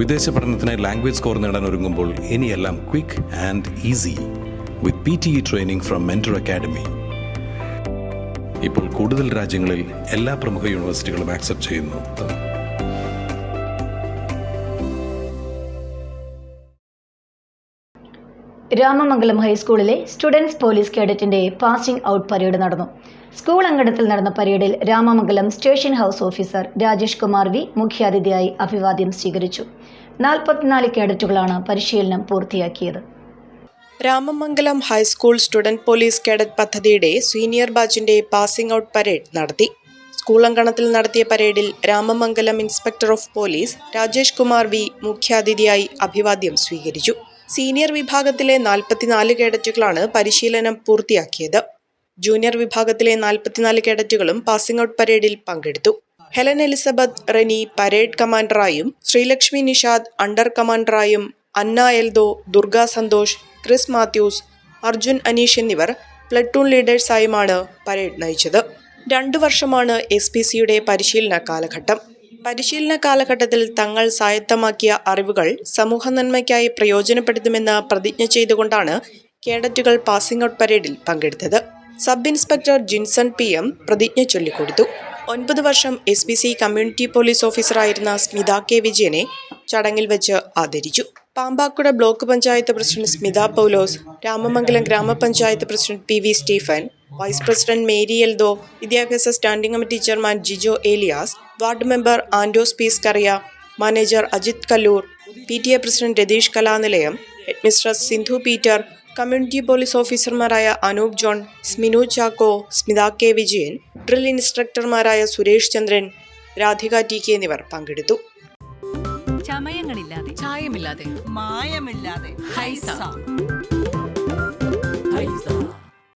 വിദേശ പഠനത്തിനായി language score നേടാൻ ഒരുങ്ങുമ്പോൾ ഇനിയെല്ലാം quick and easy with P T E training from mentor academy ഇപ്പോൾ കൂടുതൽ രാജ്യങ്ങളിൽ എല്ലാ പ്രമുഖ യൂണിവേഴ്സിറ്റികളും ആക്സെപ്റ്റ് ചെയ്യുന്നു. രാമമംഗലം ഹൈസ്കൂളിലെ സ്റ്റുഡൻസ് പോലീസ് കേഡറ്റിന്റെ പാസിംഗ് ഔട്ട് പരേഡ് നടന്നു. സ്കൂൾ അങ്കണത്തിൽ നടന്ന പരേഡിൽ Ramamangalam station house officer Rajesh Kumar V മുഖ്യാതിഥിയായി അഭിവാദ്യം സ്വീകരിച്ചു. നാൽപ്പത്തിനാല് കേഡറ്റുകളാണ് പരിശീലനം പൂർത്തിയാക്കിയത്. Ramamangalam high school student police cadet പദ്ധതിയുടെ സീനിയർ ബാച്ചിന്റെ പാസിംഗ് ഔട്ട് പരേഡ് നടത്തി. സ്കൂൾ അങ്കണത്തിൽ നടത്തിയ പരേഡിൽ Ramamangalam inspector of police Rajesh Kumar V മുഖ്യാതിഥിയായി അഭിവാദ്യം സ്വീകരിച്ചു. സീനിയർ വിഭാഗത്തിലെ നാൽപ്പത്തിനാല് കേഡറ്റുകളാണ് പരിശീലനം പൂർത്തിയാക്കിയത്. ജൂനിയർ വിഭാഗത്തിലെ നാൽപ്പത്തിനാല് കേഡറ്റുകളും പാസിംഗ് ഔട്ട് പരേഡിൽ പങ്കെടുത്തു. ഹെലൻ എലിസബത്ത് റെനി പരേഡ് കമാൻഡറായും Sreelakshmi Nishad under കമാൻഡറായും Anna Eldho Durga Santhosh Chris Mathews Arjun Aneesh എന്നിവർ പ്ലട്ടൂൺ ലീഡേഴ്സായുമാണ് പരേഡ് നയിച്ചത്. രണ്ടു വർഷമാണ് എസ് പി സിയുടെ പരിശീലന കാലഘട്ടം. പരിശീലന കാലഘട്ടത്തിൽ തങ്ങൾ സ്വായത്തമാക്കിയ അറിവുകൾ സമൂഹ നന്മയ്ക്കായി പ്രയോജനപ്പെടുത്തുമെന്ന് പ്രതിജ്ഞ ചെയ്തുകൊണ്ടാണ് കേഡറ്റുകൾ പാസിംഗ് ഔട്ട് പരേഡിൽ പങ്കെടുത്തത്. Sub inspector Jinson P M പ്രതിജ്ഞ ചൊല്ലിക്കൊടുത്തു. ഒൻപത് വർഷം S P C community police ഓഫീസറായിരുന്ന Smitha K വിജയനെ ചടങ്ങിൽ വെച്ച് ആദരിച്ചു. Pampakuda block panchayat president Smitha Paulose Ramamangalam grama panchayat president P V Stephen vice president Mary Eldho വിദ്യാഭ്യാസ standing committee chairman Jijo Elias ward member Andos piece Kuriya manager Ajith Kallur P T A president Ratheesh Kalanilayam headmistress Sindhu Peter community police ഓഫീസർമാരായ Anoop John Sminu Chacko Smitha K Vijayan drill ഇൻസ്ട്രക്ടർമാരായ Suresh Chandran Radhika T K എന്നിവർ പങ്കെടുത്തു. ചമയങ്ങളില്ലാതെ. ചായമില്ലാതെ. മായമില്ലാതെ. ഹൈസ. ഹൈസ.